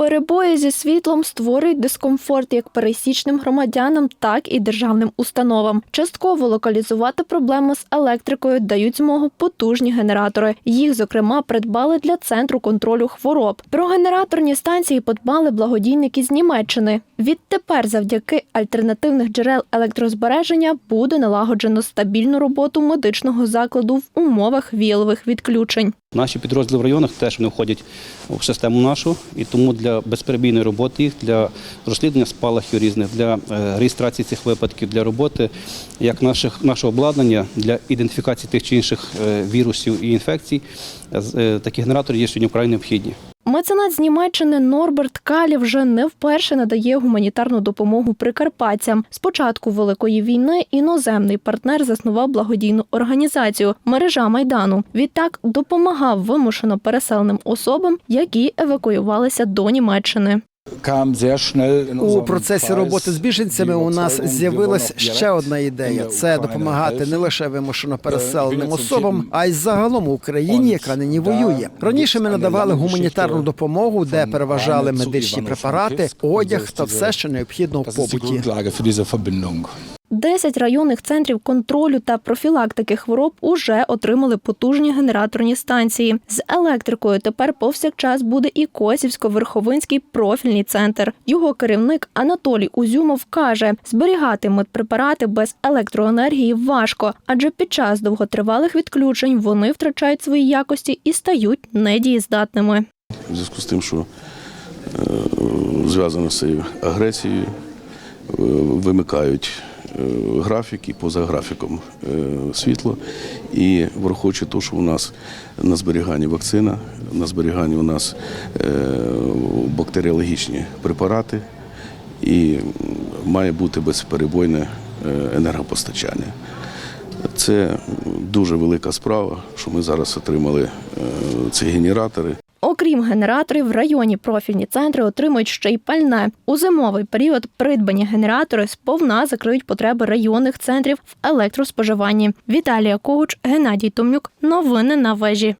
Перебої зі світлом створюють дискомфорт як пересічним громадянам, так і державним установам. Частково локалізувати проблему з електрикою дають змогу потужні генератори. Їх, зокрема, придбали для центру контролю хвороб. Про генераторні станції подбали благодійники з Німеччини. Відтепер, завдяки альтернативних джерел електрозбереження, буде налагоджено стабільну роботу медичного закладу в умовах віялових відключень. Наші підрозділи в районах теж вони входять в систему нашу, і тому для безперебійної роботи для розслідування спалахів різних, для е, реєстрації цих випадків, для роботи як наших, нашого обладнання, для ідентифікації тих чи інших е, вірусів і інфекцій, е, такі генератори є сьогодні вкрай необхідні. Меценат з Німеччини Норберт Калі вже не вперше надає гуманітарну допомогу прикарпатцям. З початку великої війни іноземний партнер заснував благодійну організацію Мережа майдану. Відтак допомагав вимушено переселеним особам, які евакуювалися до Німеччини. У процесі роботи з біженцями у нас з'явилась ще одна ідея: це допомагати не лише вимушено переселеним особам, а й загалом Україні, яка нині воює. Раніше ми надавали гуманітарну допомогу, де переважали медичні препарати, одяг та все, що необхідно в побуті. 10 районних центрів контролю та профілактики хвороб уже отримали потужні генераторні станції. З електрикою тепер повсякчас буде і Косівсько-Верховинський профільний центр. Його керівник Анатолій Узюмов каже, зберігати медпрепарати без електроенергії важко, адже під час довготривалих відключень вони втрачають свої якості і стають недієздатними. в зв'язку з тим, що е, зв'язано з агресією, е, вимикають графік і поза графіком е, світло. І враховуючи те, що у нас на зберіганні вакцина, на зберіганні у нас е, бактеріологічні препарати і має бути безперебойне е, енергопостачання. Це дуже велика справа, що ми зараз отримали е, ці генератори. Окрім генераторів, в районі профільні центри отримують ще й пальне. У зимовий період придбані генератори сповна закриють потреби районних центрів в електроспоживанні. Віталія Когуч, Геннадій Томнюк. Новини на вежі.